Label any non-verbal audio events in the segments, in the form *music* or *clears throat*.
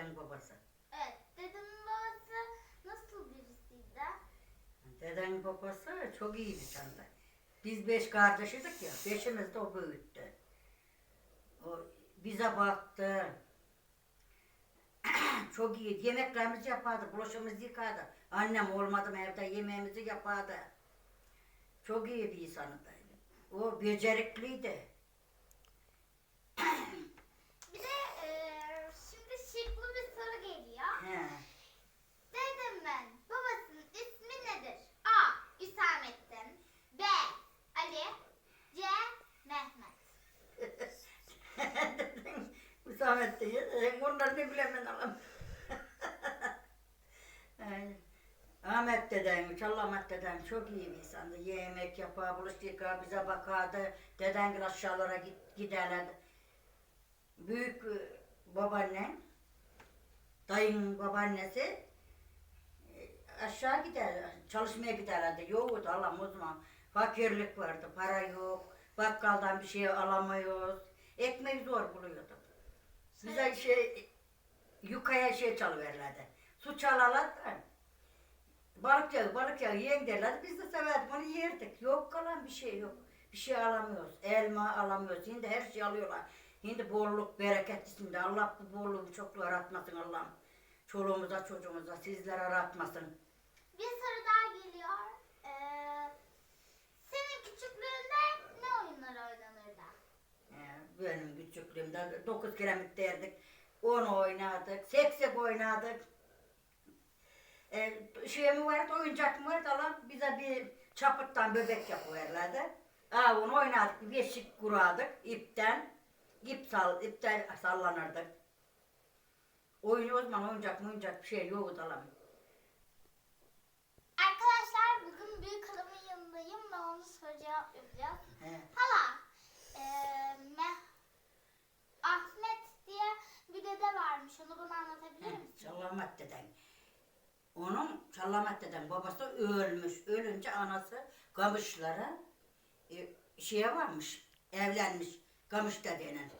Deden babası. Evet. Dedemin babası nasıl birisiydi? Deden babası çok iyi bir canlı. Biz beş kardeşidik ya. Beşimiz de o büyüttü. O bize baktı. *clears throat* çok iyi. Yemeklerimizi yapardı. Bulaşığımızı yıkardı. Annem olmadı mı evde yemeğimizi yapardı. Çok iyi bir insandı. O becerikliydi. Bir de Hüsamettin ya. Bunları ne bilemem alam. *laughs* Ay, Ahmet deden, Çallamat deden çok iyi bir insandı. Yemek yapar, bulaşık yıkar, bize bakardı. Deden aşağılara git, giderlerdi. Büyük e, babaannen, dayının babaannesi e, aşağı gider, çalışmaya giderlerdi. Yoktu Allah'ım o zaman. Fakirlik vardı, para yok. Bakkaldan bir şey alamıyoruz. Ekmeği zor buluyorduk. Bize şey, yukaya şey çalıverirlerdi. Su çalarlar da. Balık yağı, balık yağı yiyin derlerdi. Biz de severdik, onu yerdik. Yok kalan bir şey yok. Bir şey alamıyoruz. Elma alamıyoruz. Şimdi her şey alıyorlar. Şimdi bolluk, bereket içinde. Allah bu bolluğu, çokluğu aratmasın Allah'ım. Çoluğumuza, çocuğumuza, sizlere aratmasın. Bir soru daha geliyor. Benim küçüklüğümde dokuz kiremit derdik. Onu oynadık, seksek oynadık. Ee, şey mi vardı, oyuncak mı vardı Allah bize bir çapıttan bebek yapıverlerdi. Aa, onu oynadık, beşik kurardık ipten. İp sal, ipten sallanırdık. Oyun o zaman oyuncak mı oyuncak bir şey yoktu Allah. Arkadaşlar bugün büyük halamın yanındayım ve onu soru cevap yapacağız. He. Misin? Çallamat deden. Onun Çallamat deden babası ölmüş. Ölünce anası Gamışlara e, şeye varmış. Evlenmiş. Gamış dedenin.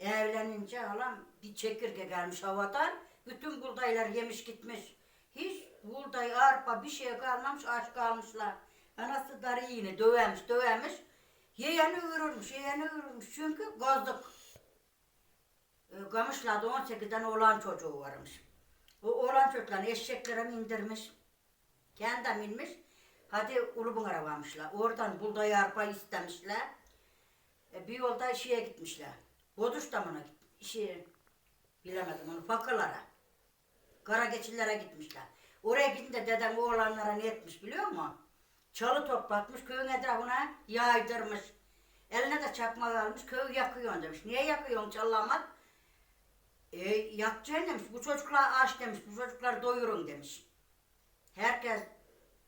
Evlenince halam bir çekirge gelmiş havadan. Bütün buğdaylar yemiş gitmiş. Hiç buğday, arpa bir şey kalmamış aç kalmışlar. Anası darı yine dövermiş dövermiş. Yiyeni ürürmüş, yiyeni ürürmüş. Çünkü gazlık. E, Gamışlar'da 18'den oğlan çocuğu varmış. O oğlan çocuklarını eşeklere indirmiş. Kendi binmiş. Hadi Ulubunar'a varmışlar. Oradan buğday arpa istemişler. E, bir yolda şeye gitmişler. Boduş damına. Şey, bilemedim onu. Fakırlara. Kara geçillere gitmişler. Oraya gidince dedem oğlanlara ne etmiş biliyor musun? Çalı toplatmış, köyün etrafına yaydırmış. Eline de çakmak almış, köyü yakıyorsun demiş. Niye yakıyorsun çallamak? E, yakacaksın demiş. Bu çocuklar aç demiş. Bu çocuklar doyurun demiş. Herkes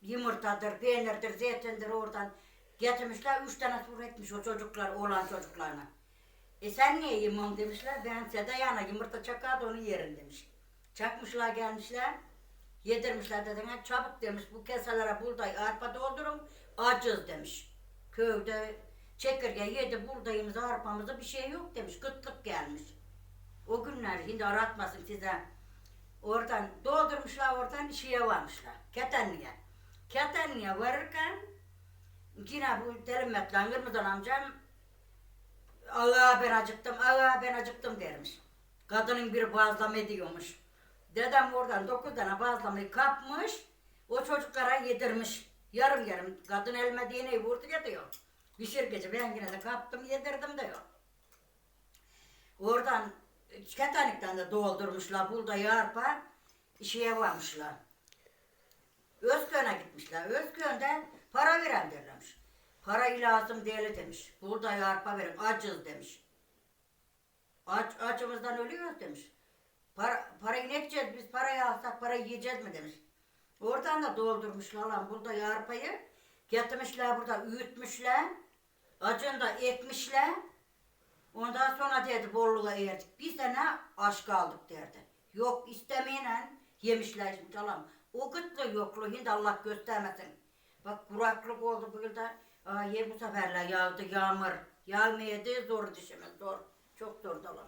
yumurtadır, peynirdir, zeytindir oradan getirmişler. Üç tane sur etmiş o çocuklar, oğlan çocuklarına. E sen niye yemiyorsun demişler. Ben size de yana yumurta çakar da onu yerim demiş. Çakmışlar gelmişler. Yedirmişler dedene çabuk demiş bu keselere buğday arpa doldurun acız demiş. Köyde çekirge yedi buğdayımızı arpamızı bir şey yok demiş. Kıtlık gelmiş. O günler şimdi aratmasın size. Oradan doldurmuşlar oradan şeye varmışlar. Ketenli'ye. Ketenli'ye varırken yine bu Delimet'le Kırmızı amcam Ağa ben acıktım, ağa ben acıktım dermiş. Kadının bir bazlama ediyormuş. Dedem oradan dokuz tane bazlamayı kapmış, o çocuklara yedirmiş. Yarım yarım, kadın elime değneği vurdu ya diyor. Pişir gece ben yine de kaptım yedirdim diyor. Oradan Ketanik'ten de doldurmuşlar buğday arpa şeye varmışlar. Özköy'e gitmişler. Özköy'den para veren derlermiş. Para lazım değil demiş. Buğday arpa verin acız demiş. Aç, acımızdan ölüyoruz demiş. Para, parayı ne edeceğiz biz parayı alsak parayı yiyeceğiz mi demiş. Oradan da doldurmuşlar lan buğday arpayı. Getirmişler burada üyütmüşler. Acını da ekmişler. Ondan sonra dedi bolluğa erdik. Bir sene aç kaldık derdi. Yok istemeyle yemişler şimdi tamam. O kıtlı yokluğu hindi Allah göstermesin. Bak kuraklık oldu bu yılda. Aa, ye bu seferler yağdı yağmur. Yağmayadı zor dişimiz zor. Çok zor dalam.